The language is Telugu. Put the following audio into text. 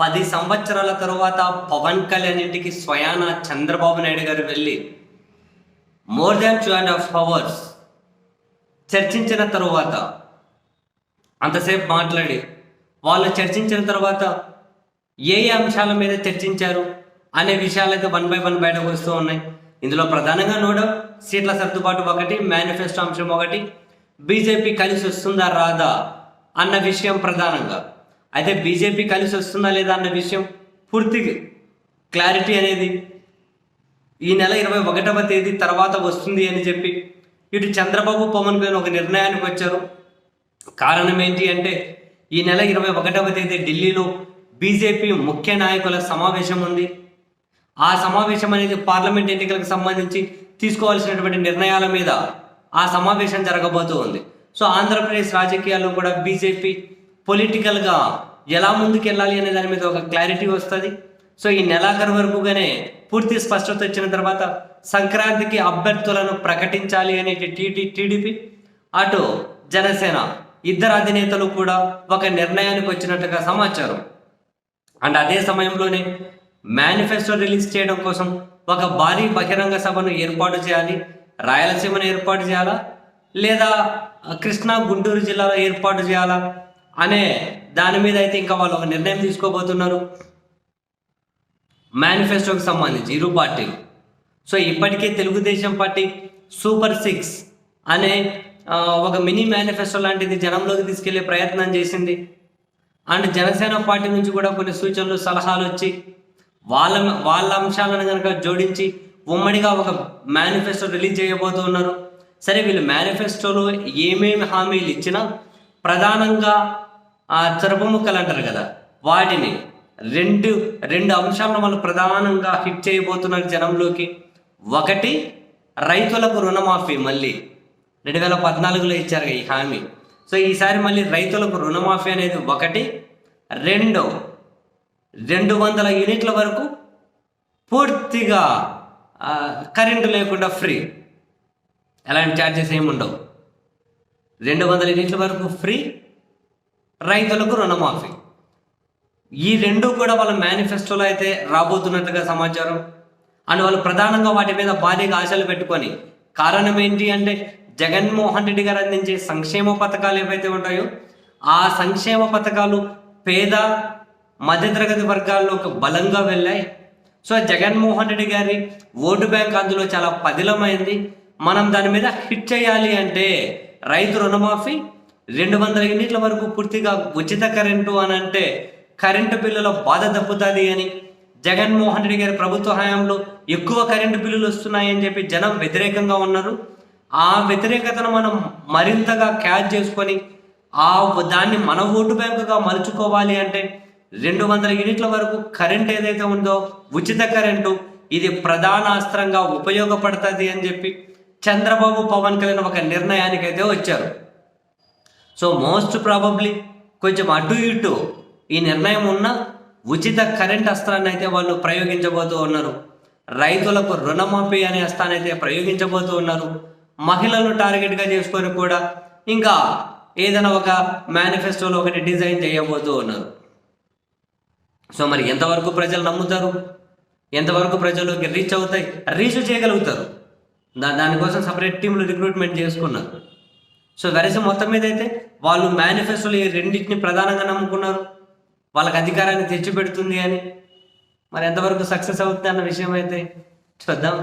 పది సంవత్సరాల తరువాత పవన్ కళ్యాణ్ ఇంటికి స్వయాన చంద్రబాబు నాయుడు గారు వెళ్ళి more than two and half hours చర్చించిన తరువాత అంతసేపు మాట్లాడి వాళ్ళు చర్చించిన తర్వాత ఏ ఏ అంశాల మీద చర్చించారు అనే విషయాలైతే వన్ బై వన్ బయటకు వస్తూ ఉన్నాయి. ఇందులో ప్రధానంగా నోడ సీట్ల సర్దుబాటు ఒకటి మేనిఫెస్టో అంశం ఒకటి బీజేపీ కలిసి వస్తుందా రాదా అన్న విషయం ప్రధానంగా. అయితే బీజేపీ కలిసి వస్తుందా లేదా అన్న విషయం పూర్తి క్లారిటీ అనేది ఈ నెల ఇరవై ఒకటవ తేదీ తర్వాత వస్తుంది అని చెప్పి ఇటు చంద్రబాబు పవన్ కళ్యాణ్ ఒక నిర్ణయానికి వచ్చారు. కారణం ఏంటి అంటే ఈ నెల ఇరవై ఒకటవ తేదీ ఢిల్లీలో బీజేపీ ముఖ్య నాయకుల సమావేశం ఉంది. ఆ సమావేశం అనేది పార్లమెంట్ ఎన్నికలకు సంబంధించి తీసుకోవాల్సినటువంటి నిర్ణయాల మీద ఆ సమావేశం జరగబోతూ ఉంది సో ఆంధ్రప్రదేశ్ రాజకీయాల్లో కూడా బీజేపీ పొలిటికల్గా ఎలా ముందుకెళ్ళాలి అనే దాని మీద ఒక క్లారిటీ వస్తుంది. సో ఈ నెలాఖరు వరకుగానే పూర్తి స్పష్టత వచ్చిన తర్వాత సంక్రాంతికి అభ్యర్థులను ప్రకటించాలి అనే టీడీ టీడీపీ అటు జనసేన ఇద్దరు అధినేతలు కూడా ఒక నిర్ణయానికి వచ్చినట్టుగా సమాచారం. అండ్ అదే సమయంలోనే మేనిఫెస్టో రిలీజ్ చేయడం కోసం ఒక భారీ బహిరంగ సభను ఏర్పాటు చేయాలి రాయలసీమను ఏర్పాటు చేయాలా లేదా కృష్ణా గుంటూరు జిల్లాలో ఏర్పాటు చేయాలా అనే దాని మీద అయితే ఇంకా వాళ్ళు ఒక నిర్ణయం తీసుకోబోతున్నారు. మేనిఫెస్టోకి సంబంధించి ఇరు పార్టీలు. సో ఇప్పటికే తెలుగుదేశం పార్టీ సూపర్ సిక్స్ అనే ఒక మినీ మేనిఫెస్టో లాంటిది జనంలోకి తీసుకెళ్ళే ప్రయత్నం చేసింది. అండ్ జనసేన పార్టీ నుంచి కూడా కొన్ని సూచనలు సలహాలు వచ్చి వాళ్ళ వాళ్ళ అంశాలను కనుక జోడించి ఉమ్మడిగా ఒక మేనిఫెస్టో రిలీజ్ చేయబోతూ ఉన్నారు సరే వీళ్ళు మేనిఫెస్టోలో ఏమేమి హామీలు ఇచ్చినా ప్రధానంగా ఆ చెరపముక్కలు అంటారు కదా వాటిని రెండు రెండు అంశాలను వాళ్ళు ప్రధానంగా హిట్ చేయబోతున్నారు జనంలోకి ఒకటి రైతులకు రుణమాఫీ మళ్ళీ. రెండు వేల పద్నాలుగులో ఇచ్చారు ఈ హామీ. సో ఈసారి మళ్ళీ రైతులకు రుణమాఫీ అనేది ఒకటి రెండు రెండు వందల యూనిట్ల వరకు పూర్తిగా కరెంటు లేకుండా ఫ్రీ. ఎలాంటి ఛార్జెస్ ఏమి ఉండవు రెండు వందల యూనిట్ల వరకు ఫ్రీ రైతులకు రుణమాఫీ. ఈ రెండు కూడా వాళ్ళ మేనిఫెస్టోలో అయితే రాబోతున్నట్టుగా సమాచారం. అండ్ వాళ్ళు ప్రధానంగా వాటి మీద భారీగా ఆశలు పెట్టుకొని కారణం ఏంటి అంటే జగన్మోహన్ రెడ్డి గారు అందించే సంక్షేమ పథకాలు ఏవైతే ఉంటాయో ఆ సంక్షేమ పథకాలు పేద మధ్యతరగతి వర్గాల్లోకి బలంగా వెళ్ళాయి. సో జగన్మోహన్ రెడ్డి గారి ఓటు బ్యాంక్ అందులో చాలా పదిలమైంది. మనం దాని మీద హిట్ చేయాలి అంటే రైతు రుణమాఫీ రెండు వందల యూనిట్ల వరకు పూర్తిగా ఉచిత కరెంటు అని అంటే కరెంటు బిల్లుల బాధ తప్పుతుంది అని జగన్మోహన్ రెడ్డి గారి ప్రభుత్వ హయాంలో ఎక్కువ కరెంటు బిల్లులు వస్తున్నాయని చెప్పి జనం వ్యతిరేకంగా ఉన్నారు. ఆ వ్యతిరేకతను మనం మరింతగా క్యాచ్ చేసుకొని ఆ దాన్ని మన ఓటు బ్యాంకుగా మలుచుకోవాలి అంటే రెండు వందల యూనిట్ల వరకు కరెంట్ ఏదైతే ఉందో ఉచిత కరెంటు ఇది ప్రధాన అస్త్రంగా ఉపయోగపడుతుంది అని చెప్పి చంద్రబాబు పవన్ కళ్యాణ్ ఒక నిర్ణయానికి అయితే వచ్చారు. సో మోస్ట్ ప్రాబబ్లీ కొంచెం అటు ఇటు ఈ నిర్ణయం ఉన్న ఉచిత కరెంట్ అస్త్రాన్ని అయితే వాళ్ళు ప్రయోగించబోతూ ఉన్నారు. రైతులకు రుణమాఫీ అనే అస్త్రాన్ని అయితే ప్రయోగించబోతూ ఉన్నారు. మహిళలను టార్గెట్గా చేసుకొని కూడా ఇంకా ఏదైనా ఒక మేనిఫెస్టోలో ఒకటి డిజైన్ చేయబోతూ ఉన్నారు. సో మరి ఎంతవరకు ప్రజలు నమ్ముతారు? ఎంతవరకు ప్రజల్లోకి రీచ్ అవుతాయి? రీచ్ చేయగలుగుతారు. దానికోసం సపరేట్ టీంలు రిక్రూట్మెంట్ చేసుకున్నారు. సో వెరసి మొత్తం మీద అయితే వాళ్ళు మేనిఫెస్టోలు ఈ రెండింటిని ప్రధానంగా నమ్ముకున్నారు. వాళ్ళకి అధికారాన్ని తెచ్చిపెడుతుంది అని. మరి ఎంతవరకు సక్సెస్ అవుతుంది అన్న విషయం అయితే చూద్దాం.